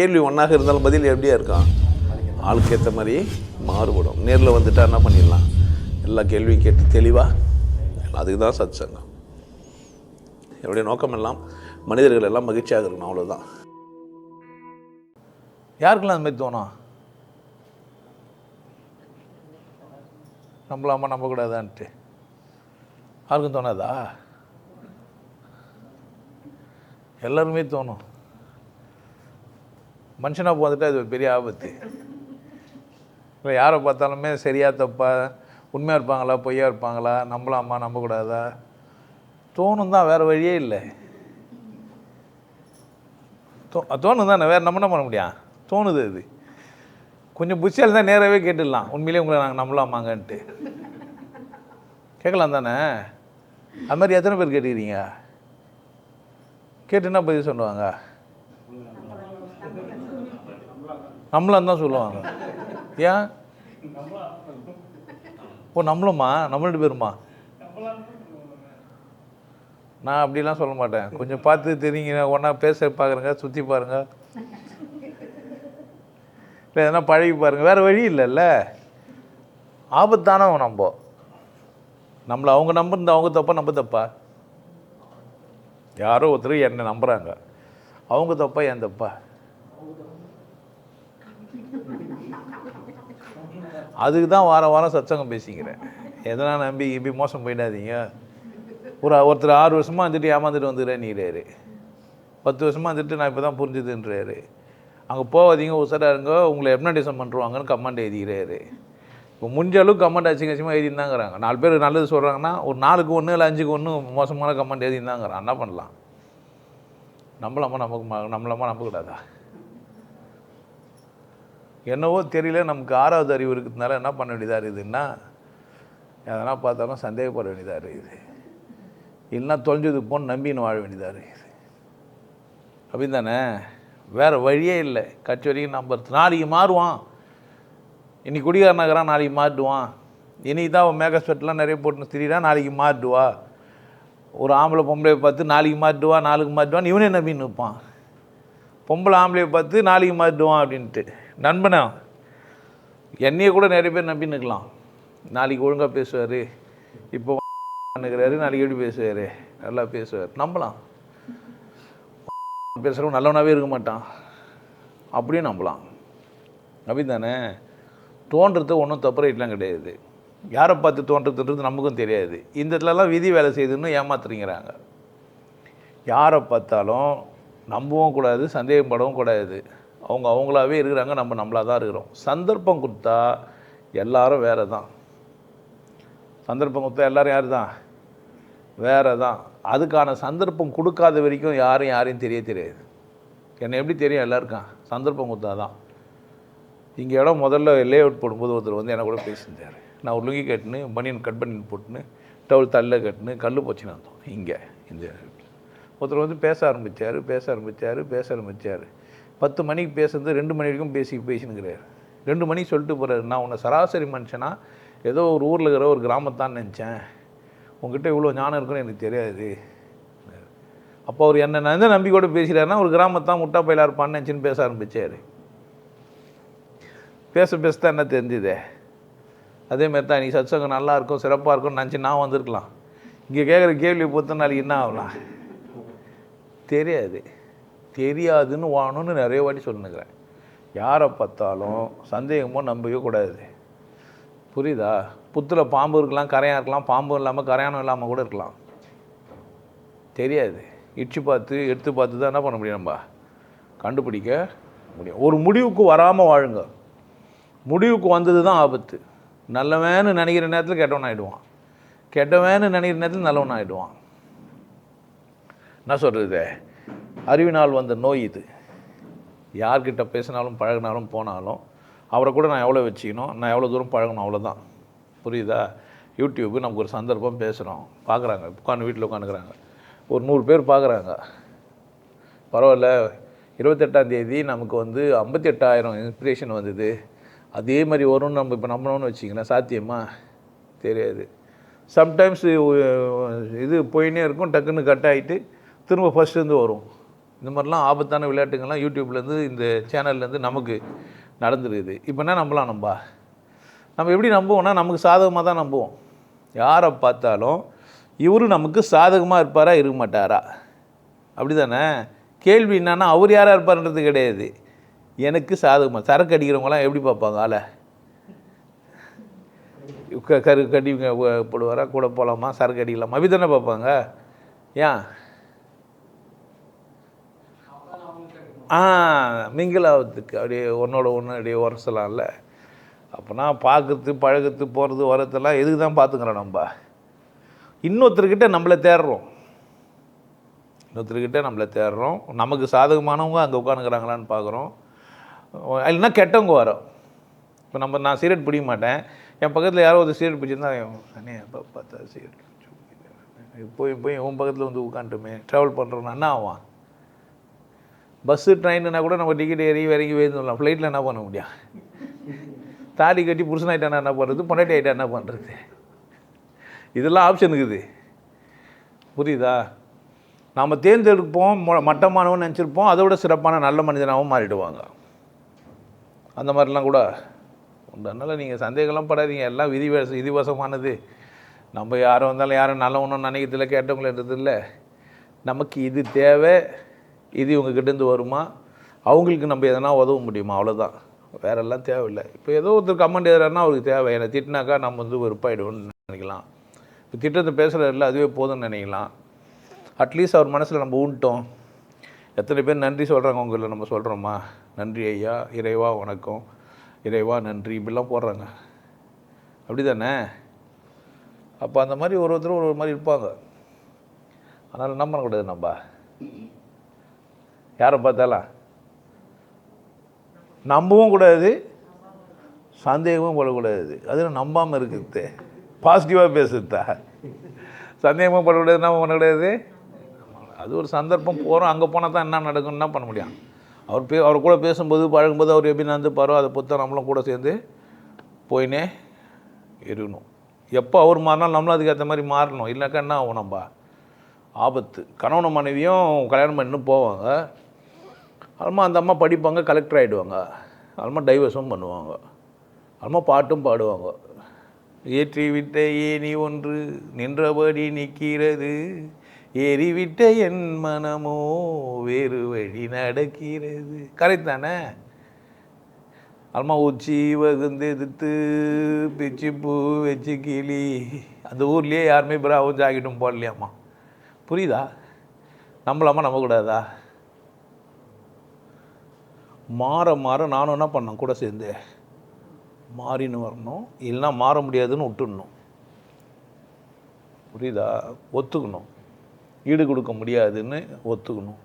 கேள்வி ஒன்றாக இருந்தாலும் பதில் எப்படியா இருக்கான் ஆளுக்கு ஏற்ற மாதிரி மாறுபடும். நேரில் வந்துட்டா என்ன பண்ணிடலாம்? எல்லா கேள்வியும் கேட்டு தெளிவாக அதுக்கு தான் சத் சங்கம் என்னுடைய நோக்கம் எல்லாம் மனிதர்கள் எல்லாம் மகிழ்ச்சியாக இருக்கணும் அவ்வளோதான் யாருக்கெல்லாம் அது மாதிரி தோணும்? நம்பலாமா நம்பக்கூடாதான்ட்டு. யாருக்கும் தோணாதா? எல்லாருமே தோணும். மனுஷனாக போந்துட்டால் அது ஒரு பெரிய ஆபத்து. இல்லை யாரை பார்த்தாலுமே சரியா தப்பா உண்மையாக இருப்பாங்களா பொய்யா இருப்பாங்களா நம்பலாமா நம்பக்கூடாதா? தோணும் தான் வேறு வழியே இல்லை. தோ தோணும் தானே வேறு நம்ம என்ன பண்ண முடியும்? தோணுது அது. கொஞ்சம் புஷியால் தான் நேராகவே கேட்டுடலாம். உண்மையிலேயே உங்களை நாங்கள் நம்பலாமாங்கன்ட்டு. கேட்கலாம் தானே? அது மாதிரி எத்தனை பேர் கேட்டுக்கிறீங்க? கேட்டு என்ன பதில் சொல்லுவாங்க? நம்மளும் தான் சொல்லுவாங்க. ஏன்? ஓ நம்மளும்மா நம்மள்ட்ட பேருமா? நான் அப்படிலாம் சொல்ல மாட்டேன். கொஞ்சம் பார்த்து தெரியுங்க. ஒன்றா பேச பார்க்குறேங்க சுற்றி பாருங்க. இல்லை எதனா பழகி பாருங்கள் வேறு வழி இல்லைல்ல. ஆபத்தானவன் நம்ம. நம்மளை அவங்க நம்புறது அவங்க தப்பா நம்ம தப்பா? யாரோ ஒருத்தர் என்னை நம்புகிறாங்க அவங்க தப்பா என் தப்பா? அதுக்கு தான் வாரம் வாரம் சத்சங்கம் பேசிக்கிறேன். எதனா நம்பி இப்படி மோசம் போயிடாதீங்க. ஒரு ஒருத்தர் ஆறு வருஷமாக வந்துட்டு ஏமாந்துட்டு வந்துடுறேன் நீராரு பத்து வருஷமாக வந்துட்டு நான் இப்போ தான் புரிஞ்சுதுன்றாரு. அங்கே போகாதீங்க உசராக இருங்க உங்களை எப்னடிசம் பண்ணுருவாங்கன்னு கமெண்ட் எழுதிக்கிறாரு. இப்போ முடிஞ்ச அளவுக்கு கமெண்ட் அசிங்க அசிங்கமாக எழுதிருந்தாங்கிறாங்க நாலு பேர் நல்லது சொல்கிறாங்கன்னா ஒரு நாலுக்கு ஒன்று இல்லை அஞ்சுக்கு ஒன்று மோசமான கமெண்ட் எழுதிருந்தாங்கிறான் என்ன பண்ணலாம்? நம்மளம்மா நமக்கு ம- நம்பக்கூடாதா? என்னவோ தெரியல நமக்கு ஆறாவது அறிவு இருக்கிறதுனால என்ன பண்ண வேண்டியதாக இருக்குதுன்னா எதனா பார்த்தாலும் சந்தேகப்பட வேண்டியதாக இருக்குது. இல்லைன்னா தொலைஞ்சது போன்னு நம்பின்னு வாழ வேண்டியதாக இருக்குது. அப்படின் தானே வேறு வழியே இல்லை. கட்சி வரைக்கும் நம்புறது நாளைக்கு மாறுவான். இன்னைக்கு குடிகார நகரம் நாளைக்கு மாட்டுவான் இன்னைக்கு தான் அவன் மேக்கப் ஸ்வெட்லாம் நிறைய போட்டு திரியிறான் நாளைக்கு மாட்டுவா ஒரு ஆம்பளை பொம்பளை பார்த்து நாளைக்கு மாட்டுவா நாளைக்கு மாட்டுவான் இவனே நம்பின்னு நிற்பான் பொம்பளை ஆம்பளையை பார்த்து நாளைக்கு மாட்டுவான் அப்படின்ட்டு. நண்பனா என்னையை கூட நிறைய பேர் நம்பி நிற்கலாம் நாளைக்கு ஒழுங்காக பேசுவார். இப்போ நிற்கிறாரு நாளைக்கு எப்படி பேசுவார்? நல்லா பேசுவார். நம்பலாம். பேசுகிறவங்க நல்லவனாகவே இருக்க மாட்டான். அப்படியும் நம்பலாம். அப்படின்னு தானே தோன்றது ஒன்றும் தப்பு ரைட்லாம் கிடையாது. யாரை பார்த்து தோன்றதுன்றது நமக்கும் தெரியாது. இந்த இடத்துலலாம் விதி வேலை செய்யுதுன்னு ஏமாத்துறீங்கிறாங்க. யாரை பார்த்தாலும் நம்பவும் கூடாது சந்தேகப்படவும் கூடாது. அவங்க அவங்களாவே இருக்கிறாங்க நம்ம நம்மளாக தான் இருக்கிறோம். சந்தர்ப்பம் கொடுத்தா எல்லாரும் வேறு தான் சந்தர்ப்பம் கொடுத்தா எல்லாரும் யார் தான் வேறு தான் அதுக்கான சந்தர்ப்பம் கொடுக்காத வரைக்கும் யாரும் யாரையும் தெரிய தெரியாது. என்னை எப்படி தெரியும் எல்லாருக்கும்? சந்தர்ப்பம் கொடுத்தா தான் இங்கே இடம் முதல்ல லே அவுட் போடும்போது ஒருத்தர் வந்து என்ன கூட பேசியிருந்தார். நான் ஒரு லுங்கி கட்டுன்னு பனியன் கட் பண்ணி போட்டுன்னு டவுல் தள்ள கட்டுன்னு கல் போச்சுன்னு வந்தோம் இங்கே இந்த ஒருத்தர் வந்து பேச ஆரம்பித்தார் பேச ஆரம்பித்தார் பேச ஆரம்பித்தார் பத்து மணிக்கு பேசுறது ரெண்டு மணி வரைக்கும் பேசி பேசினுங்கிறார். ரெண்டு மணிக்கு சொல்லிட்டு போகிறாரு நான் உன்னை சராசரி மனுஷனா ஏதோ ஒரு ஊரில் இருக்கிற ஒரு கிராமத்தான் நினச்சேன். உங்ககிட்ட இவ்வளோ ஞானம் இருக்குன்னு எனக்கு தெரியாது. அப்போ அவர் என்ன எந்த நம்பிக்கையோடு பேசுகிறாருன்னா ஒரு கிராமத்தான் முட்டா பயிலாக இருப்பான்னு நினச்சின்னு பேச ஆரம்பித்தார் பேச பேச தான் என்ன தெரிஞ்சுதே. அதே மாதிரி தான் நீ சத்சங்கம் நல்லா இருக்கும் சிறப்பாக இருக்கும்னு நினச்சி நான் வந்திருக்கலாம். இங்கே கேட்குற கேள்வி பொறுத்த நாளைக்கு என்ன ஆகலாம் தெரியாது. தெரியாதுன்னு வாங்கணும்னு நிறைய வாட்டி சொல்லுனுக்கிறேன். யாரை பார்த்தாலும் சந்தேகமோ நம்பவே கூடாது. புரியுதா? புத்தில் பாம்பு இருக்கலாம் கரையான் இருக்கலாம் பாம்பும் இல்லாமல் கரையானம் இல்லாமல் கூட இருக்கலாம். தெரியாது. இடிச்சு பார்த்து எடுத்து பார்த்து தான் என்ன பண்ண முடியும் நம்ம? கண்டுபிடிக்க முடியும். ஒரு முடிவுக்கு வராமல் வாழுங்க. முடிவுக்கு வந்தது தான் ஆபத்து. நல்லவன்னு நினைக்கிற நேரத்தில் கெட்டவன் ஆகிடுவான் கெட்டவன்னு நினைக்கிற நேரத்தில் நல்லவன் ஆகிடுவான் என்ன சொல்கிறது அறிவினால் வந்த நோய் இது. யார்கிட்ட பேசினாலும் பழகினாலும் போனாலும் அவரை கூட நான் எவ்வளோ வச்சுக்கணும் நான் எவ்வளோ தூரம் பழகணும் அவ்வளோதான் புரியுதா? யூடியூப்பு நமக்கு ஒரு சந்தர்ப்பம் பேசுகிறோம் பார்க்குறாங்க உட்காந்து வீட்டில் உட்காந்துக்கிறாங்க ஒரு நூறு பேர் பார்க்குறாங்க பரவாயில்ல. இருபத்தெட்டாம் தேதி நமக்கு வந்து ஐம்பத்தி எட்டாயிரம் இன்ஸ்பிரேஷன் வந்தது. அதே மாதிரி வரும்னு நம்ம இப்போ நம்பணும்னு வச்சிங்களேன் சாத்தியமா? தெரியாது. சம்டைம்ஸ் இது போயின்னே இருக்கும். டக்குன்னு கட் ஆகிட்டு திரும்ப ஃபஸ்ட்லேருந்து வரும். இந்த மாதிரிலாம் ஆபத்தான விளையாட்டுங்கள்லாம் யூடியூப்லேருந்து இந்த சேனல்லேருந்து நமக்கு நடந்துருக்குது. இப்போ என்ன நம்பலாம் நம்பா நம்ம எப்படி நம்புவோம்னா நமக்கு சாதகமாக தான் நம்புவோம். யாரை பார்த்தாலும் இவரு நமக்கு சாதகமாக இருப்பாரா இருக்க மாட்டாரா? அப்படி தானே கேள்வி என்னன்னா அவர் யாராக இருப்பார்ன்றது கிடையாது. எனக்கு சாதகமாக சரக்கு அடிக்கிறவங்களாம் எப்படி பார்ப்பாங்க ஆளை? க- கரு கட்டி போடுவாரா? கூட போகலாமா சரக்கு அடிக்கலாமா? அப்படி தானே பார்ப்பாங்க. ஏன்? மிங்கிள் ஆகிறதுக்கு அப்படியே ஒன்றோட ஒன்று அப்படியே உரசலாம்ல அப்போனா பார்க்கறது பழகிறது போகிறது வரதெல்லாம் எதுக்கு தான் பார்த்துக்கிறோம் நம்ம? இன்னொருத்தர்கிட்ட நம்மளை தேடுறோம். இன்னொருத்தர்கிட்ட நம்மளை தேடுறோம். நமக்கு சாதகமானவங்க அங்கே உட்காந்துக்கிறாங்களான்னு பார்க்குறோம். இல்லைன்னா கெட்டவங்க வரோம். இப்போ நம்ம நான் சிகரெட் பிடிக்க மாட்டேன். என் பக்கத்தில் யாரோ ஒரு சிகரெட் பிடிச்சிருந்தா அண்ணே எப்போ பார்த்தா சிகரெட். போய் போய் உன் பக்கத்தில் வந்து உட்காந்துட்டுமே ட்ராவல் பண்ணுறோன்னா என்ன ஆவான். பஸ்ஸு ட்ரெயின்னா கூட நம்ம டிக்கெட் ஏறி இறங்கி வேணும் ஃப்ளைட்டில் என்ன பண்ண முடியும்? தாடி கட்டி புருஷன் ஆகிட்டானா என்ன பண்ணுறது பொண்டாட்டி ஆகிட்டா என்ன பண்ணுறது இதெல்லாம் ஆப்ஷன் இருக்குது. புரியுதா? நாம் தேர்ந்தெடுப்போம் மொ- மட்டமானவன் நினச்சிருப்போம் அதை விட சிறப்பான நல்ல மனிதனாகவும் மாறிடுவாங்க. அந்த மாதிரிலாம் கூட உண்டு. அதனால் நீங்கள் சந்தேகம்லாம் படாதீங்க. எல்லாம் விதிவச விதிவசமானது. நம்ம யாரும் வந்தாலும் யாரும் நல்லவனும் நினைக்கிறதில்ல கேட்டவங்களன்றது இல்லை நமக்கு இது தேவை. இது இவங்கக்கிட்டேருந்து வருமா? அவங்களுக்கு நம்ம எதனா உதவ முடியுமா? அவ்வளோதான் வேறெல்லாம் தேவையில்லை. இப்போ ஏதோ ஒருத்தர் கமெண்ட் எழுதுறாருன்னா அவருக்கு தேவை. என்னை திட்டினாக்கா நம்ம வந்து வெறுப்பாயிடுவோம்னு நினைக்கலாம். இப்போ திட்டத்தை பேசுகிறதில்ல அதுவே போதும்னு நினைக்கலாம். அட்லீஸ்ட் அவர் மனசில் நம்ம ஊன்ட்டோம். எத்தனை பேர் நன்றி சொல்கிறாங்க உங்களில் நம்ம சொல்கிறோமா நன்றி ஐயா இறைவா வணக்கம். இறைவா நன்றி. இப்படிலாம் போடுறாங்க. அப்படி தானே அப்போ அந்த மாதிரி ஒரு ஒருத்தரும் ஒரு ஒரு மாதிரி இருப்பாங்க. அதனால் நம்பக்கூடாது நம்ம. யாரை பார்த்தாலாம் நம்பவும் கூடாது சந்தேகமும் படக்கூடாது. அது நம்பாமல் இருக்குது பாசிட்டிவாக பேசுறதா? சந்தேகமும் படக்கூடாது என்ன பண்ணக்கூடாது. அது ஒரு சந்தர்ப்பம் போகிறோம் அங்கே போனால் தான் என்ன நடக்கும்னா என்ன பண்ண முடியும்? அவர் பே அவர் கூட பேசும்போது பழகும்போது அவர் எப்படி நடந்துப்பாரோ அதை பொறுத்த நம்மளும் கூட சேர்ந்து போயினே இருக்கணும். எப்போ அவர் மாறினாலும் நம்மளும் அதுக்கேற்ற மாதிரி மாறணும். இல்லைனாக்கா என்ன ஆகும் நம்ம? ஆபத்து. கணவனும் மனைவியும் கல்யாணம் பண்ணி போவாங்க. அல்மா அந்த அம்மா படிப்பாங்க கலெக்டர் ஆகிடுவாங்க அல்மா டைவர்ஸும் பண்ணுவாங்க. அல்மா பாட்டும் பாடுவாங்க. ஏற்றி விட்ட ஏனி ஒன்று நின்றபடி நிற்கிறது. ஏறிவிட்ட என் மனமோ வேறு வழி நடக்கிறது. கரெக்ட் தானே? அல்மா உச்சி வகுந்து எதிர்த்து பிச்சு பூ வச்சு கிளி. அந்த ஊர்லேயே யாருமே பிராவும் ஜாக்கெட்டும் போடலையாம்மா. புரியுதா? நம்மளாம்மா நம்பக்கூடாதா மாற மாற நானும் என்ன பண்ணேன் கூட சேர்ந்து மாறின்னு வரணும். இல்லைன்னா மாற முடியாதுன்னு விட்டுடணும். புரியுதா? ஒத்துக்கணும். ஈடு கொடுக்க முடியாதுன்னு ஒத்துக்கணும்.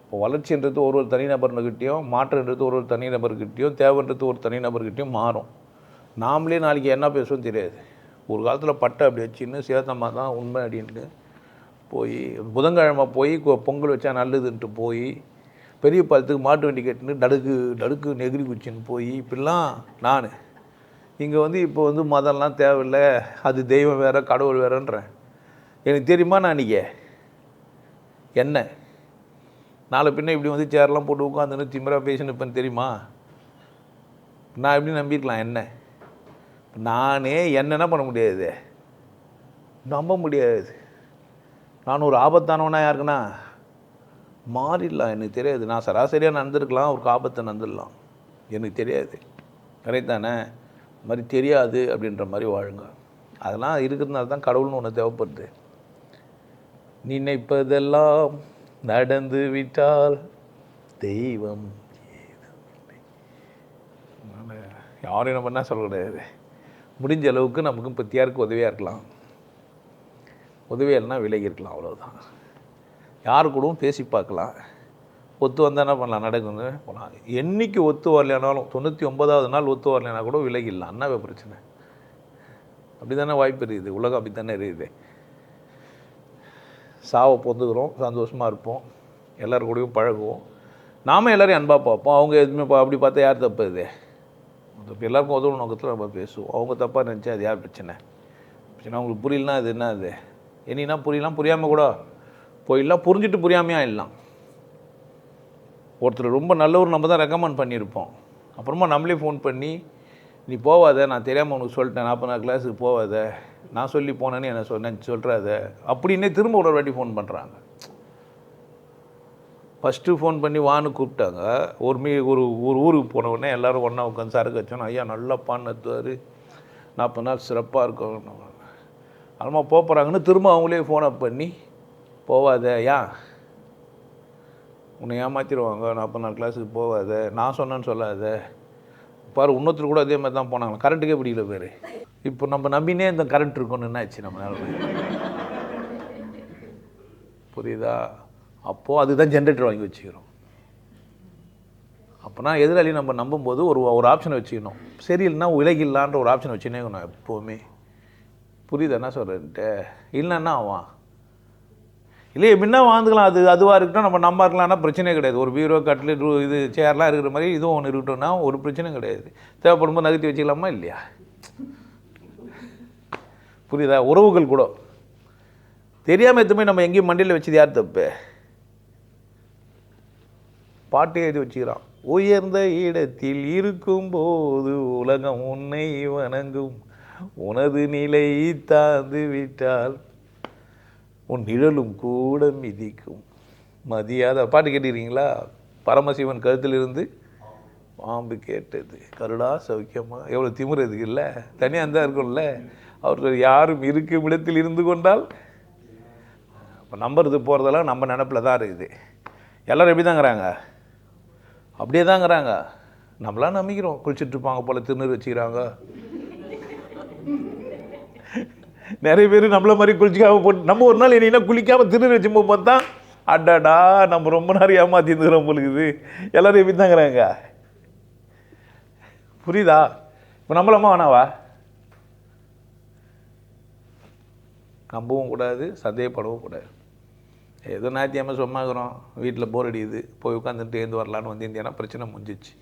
இப்போ வளர்ச்சின்றது ஒரு ஒரு தனிநபர்கிட்டையும் மாற்றன்றது ஒரு ஒரு தனிநபர்கிட்டையும் தேவைன்றது ஒரு தனிநபர்கிட்டையும் மாறும். நாமளே நாளைக்கு என்ன பேசுவோம் தெரியாது. ஒரு காலத்தில் பட்டை அப்படி வச்சுன்னு சேத்தம்மா தான் உண்மை அப்படின்ட்டு போய் புதன்கிழமை போய் பொங்கல் வச்சா நல்லதுன்ட்டு போய் பெரிய பாலத்துக்கு மாட்டு வண்டி கட்டின்னு நடுக்கு நடுக்கு நெகிரி குச்சின்னு போய் இப்படிலாம் நான். இங்கே வந்து இப்போ வந்து மதம்லாம் தேவையில்லை அது தெய்வம் வேறு கடவுள் வேறன்றேன். எனக்கு தெரியுமா நான் அன்றைக்கி என்ன? நாளை பின்ன இப்படி வந்து சேர்லாம் போட்டு உட்காந்துன்னு திமிரா பேசின்னு தெரியுமா? நான் எப்படி நம்பியிருக்கலாம்? என்ன? நானே என்னென்ன பண்ண முடியாது? நம்ப முடியாது. நான் ஒரு ஆபத்தானவனா யாருக்குன்னா மாறிடலாம் எனக்கு தெரியாது. நான் சராசரியாக நடந்திருக்கலாம் ஒரு ஆபத்தை நடந்துடலாம் எனக்கு தெரியாது. கரெக்ட் தானே? மாதிரி தெரியாது அப்படின்ற மாதிரி வாழுங்க. அதெல்லாம் இருக்கிறதுனால தான் கடவுள்னு ஒன்று தேவைப்படுது. நினைப்பதெல்லாம் நடந்து விட்டால் தெய்வம் யாரும் நம்ம என்ன சொல்லக்கூடாது முடிஞ்ச அளவுக்கு நமக்கு இப்போ உதவியாக இருக்கலாம். உதவியாக இல்லைனா விலகி இருக்கலாம் அவ்வளோதான் யார் கூடவும் பேசி பார்க்கலாம். ஒத்து வந்தால் என்ன பண்ணலாம்? நடக்குது போகலாம் என்னைக்கு ஒத்து வரலைனாலும் தொண்ணூற்றி ஒன்பதாவது நாள் ஒத்து வரலைனா கூட விலகிடலாம் அண்ணாவே பிரச்சனை. அப்படி தானே வாய்ப்பு இருக்குது. உலகம் அப்படி தானே இருக்குது. சாவை பொந்துக்கிறோம். சந்தோஷமாக இருப்போம். எல்லோரு கூடயும் பழகுவோம். நாம எல்லோரையும் அன்பாக பார்ப்போம். அவங்க எதுவுமே பா- அப்படி பார்த்தா யார் தப்பு இது? இப்போ எல்லாருக்கும் உதவும் நோக்கத்தில் நம்ம பேசுவோம். அவங்க தப்பாக நினச்சா அது யார் பிரச்சனை? பிரச்சனை அவங்களுக்கு புரியலனா அது என்ன அது? என்னன்னா புரியலாம். புரியாமல் கூட போயிடலாம் புரிஞ்சுட்டு புரியாமையாக இல்லாம் ஒருத்தர் ரொம்ப நல்லவர் நம்ம தான் ரெக்கமெண்ட் பண்ணியிருப்போம். அப்புறமா நம்மளே ஃபோன் பண்ணி நீ போவாத நான் தெரியாமல் உனக்கு சொல்லிட்டேன் நாற்பது கிளாஸுக்கு போவாத நான் சொல்லி போனேன்னு என்ன சொன்னேன் சொல்கிறாத அப்படின்னே திரும்ப ஒரு வாட்டி ஃபோன் பண்ணுறாங்க ஃபஸ்ட்டு ஃபோன் பண்ணி வான்னு கூப்பிட்டாங்க. ஒரு மீ ஒரு ஒரு ஊருக்கு போன உடனே எல்லோரும் ஒன்றா உட்காந்து சரக்கு வச்சோன்னா ஐயா நல்லா பாடுத்துவார் நாற்பது நாள் சிறப்பாக இருக்கும் அதுமா போகிறாங்கன்னு திரும்ப அவங்களே ஃபோன் அப் பண்ணி போவாத ஏன் உன்னை ஏமாற்றிடுவாங்க நாற்பது நாள் கிளாஸுக்கு போகாத நான் சொன்னேன்னு சொல்லாத. பாரு இன்னொருத்தர் கூட அதே மாதிரி தான் போனாங்க. கரண்ட்டுக்கே பிடிக்கல பேர். இப்போ நம்ம நம்பினே இந்த கரண்ட் இருக்கும்னு என்ன ஆச்சு நம்ம நிலமை? புரியுதா? அப்போது அதுதான் ஜென்ரேட்டர் வாங்கி வச்சுக்கிறோம். அப்போனா எதிராளி நம்ம நம்பும்போது ஒரு ஒரு ஆப்ஷனை வச்சுக்கணும். சரியில்லைன்னா உலகில்லான்ற ஒரு ஆப்ஷன் வச்சுனே இருக்கணும் எப்போவுமே. புரியுது என்ன சொல்கிறேன்ட்டு இல்லைன்னா அவன் இல்லையே முன்னா வாழ்ந்துக்கலாம். அது அதுவாக இருக்கட்டும் நம்ம நம்ம இருக்கலாம்னா பிரச்சனையே கிடையாது. ஒரு பீரோ கட்டில் இது சேர்லாம் இருக்கிற மாதிரி இதுவும் ஒன்று இருக்கட்டும்னா ஒரு பிரச்சனையும் கிடையாது. தேவைப்படும் போது நகர்த்தி வச்சுக்கலாமா இல்லையா? புரியுதா? உறவுகள் கூட. தெரியாமல் எதுவுமே நம்ம எங்கேயும் மண்டியில் வச்சது யார் தப்பு? பாட்டு எழுதி வச்சுக்கிறான். உயர்ந்த இடத்தில் இருக்கும்போது உலகம் உன்னை வணங்கும். உனது நிலை தாழ்ந்து விட்டால் உன் நிழலும் கூட மிதிக்கும். மதியாத பாட்டு கேட்டிருக்கீங்களா? பரமசிவன் கழுத்திலிருந்து பாம்பு கேட்டது. கருடா சௌக்கியமா? எவ்வளோ திமிரு இதுக்கு இல்லை? தனியாக தான் இருக்கும்ல. அவர்கள் யாரும் இருக்கும் இடத்தில் இருந்து கொண்டால்? இப்போ நம்புறது போகிறதெல்லாம் நம்ம நினப்பில் தான் இருக்குது. எல்லோரும் எப்படி தாங்கிறாங்க அப்படியே தாங்கிறாங்க நம்மளாம் நம்பிக்கிறோம். குளிச்சுட்டு இருப்பாங்க போல் திருநீர் வச்சுக்கிறாங்க. நிறைய பேர் நம்மள மாதிரி குளிச்சிக்காமல் போட்டு நம்ம ஒரு நாள் என்னன்னா குளிக்காமல் திருநெல் வச்சு பார்த்தா அடாடா நம்ம ரொம்ப நேரம் ஏமாத்தி இருந்துக்கிறோம் பொழுது எல்லோரும் எப்படி தாங்கிறாங்க? புரியுதா? இப்போ நம்மளம்மா வேணாவா? நம்பவும் கூடாது சந்தேகப்படவும் கூடாது. ஏதோ ஞாயிற்றுக்கிழமை சும்மாக்கிறோம் வீட்டில் போர் அடிக்குது. போய் உட்காந்துட்டு ஏந்து வரலான்னு வந்திருந்தேன்னா பிரச்சனை முடிஞ்சிச்சு.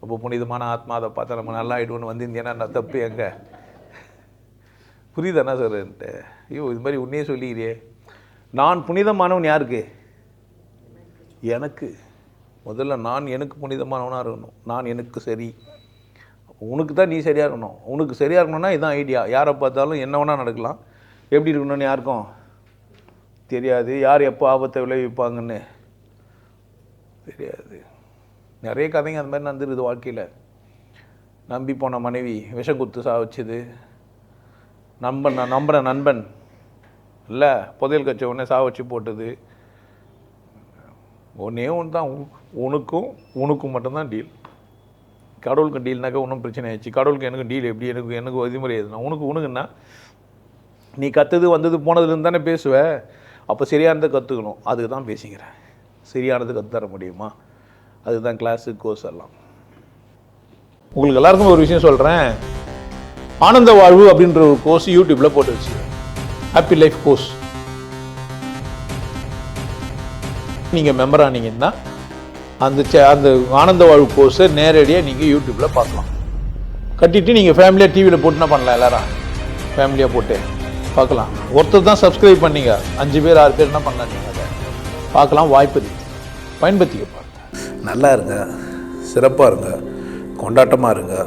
ரொம்ப புனிதமான ஆத்மா அதை பார்த்தா நம்ம நல்லா ஆகிடுவோன்னு வந்திருந்தேன்னா நான் தப்பு எங்கே? புரியுதாண்ணா சார்ன்ட்டு ஐயோ இது மாதிரி உன்னையே சொல்லிக்கிறியே. நான் புனிதமானவன் யாருக்கு? எனக்கு. முதல்ல நான் எனக்கு புனிதமானவனாக இருக்கணும். நான் எனக்கு சரி. உனக்கு தான் நீ சரியாக இருக்கணும். உனக்கு சரியாக இருக்கணும்னா இதுதான் ஐடியா யாரை பார்த்தாலும் என்ன வேணால் நடக்கலாம். எப்படி இருக்கணும்னு யாருக்கும் தெரியாது. யார் எப்போ ஆபத்தை விளைவிப்பாங்கன்னு தெரியாது. நிறைய கதைங்க அந்த மாதிரி நடந்துருக்குது வாழ்க்கையில். நம்பி போன மனைவி விஷம் குத்து சா வச்சுது நண்பன் நான் நம்புகிற நண்பன். இல்லை புதையல் கச்ச உடனே சா வச்சு போட்டது. ஒன்றே ஒன்று தான் உனக்கும் உனக்கும் மட்டும்தான் டீல் கடவுளுக்கு டீல்னாக்கா ஒன்றும் பிரச்சனை ஆயிடுச்சு. கடவுளுக்கு எனக்கு டீல் எப்படி? எனக்கு எனக்கு விதிமுறை எதுனா? உனக்கு உனக்குன்னா? நீ கற்றுது வந்தது போனதுலேருந்து தானே பேசுவ. அப்போ சரியானதை கற்றுக்கணும் அதுக்கு தான் பேசிக்கிறேன். சரியானது கற்றுத்தர முடியுமா? அதுதான் கிளாஸு கோர்ஸ் எல்லாம். உங்களுக்கு எல்லாருக்கும் ஒரு விஷயம் சொல்கிறேன் ஆனந்த வாழ்வு அப்படின்ற ஒரு கோர்ஸ் யூடியூப்பில் போட்டு வச்சு ஹாப்பி லைஃப் கோர்ஸ் நீங்கள் மெம்பர் ஆனீங்கன்னா அந்த சே- அந்த ஆனந்த வாழ்வு கோர்ஸை நேரடியாக நீங்கள் யூடியூப்பில் பார்க்கலாம். கட்டிட்டு நீங்கள் ஃபேமிலியாக டிவியில் போட்டுனா பண்ணலாம் எல்லாரும். ஃபேமிலியாக போட்டு பார்க்கலாம். ஒருத்தர் தான் சப்ஸ்கிரைப் பண்ணீங்க. அஞ்சு பேர் ஆறு பேர் என்ன பண்ணலாம் நீங்கள் அதை. பார்க்கலாம் வாய்ப்பு பயன்படுத்திக்க பாருங்க. நல்லா இருங்க. சிறப்பாக இருங்க. கொண்டாட்டமாக இருங்க.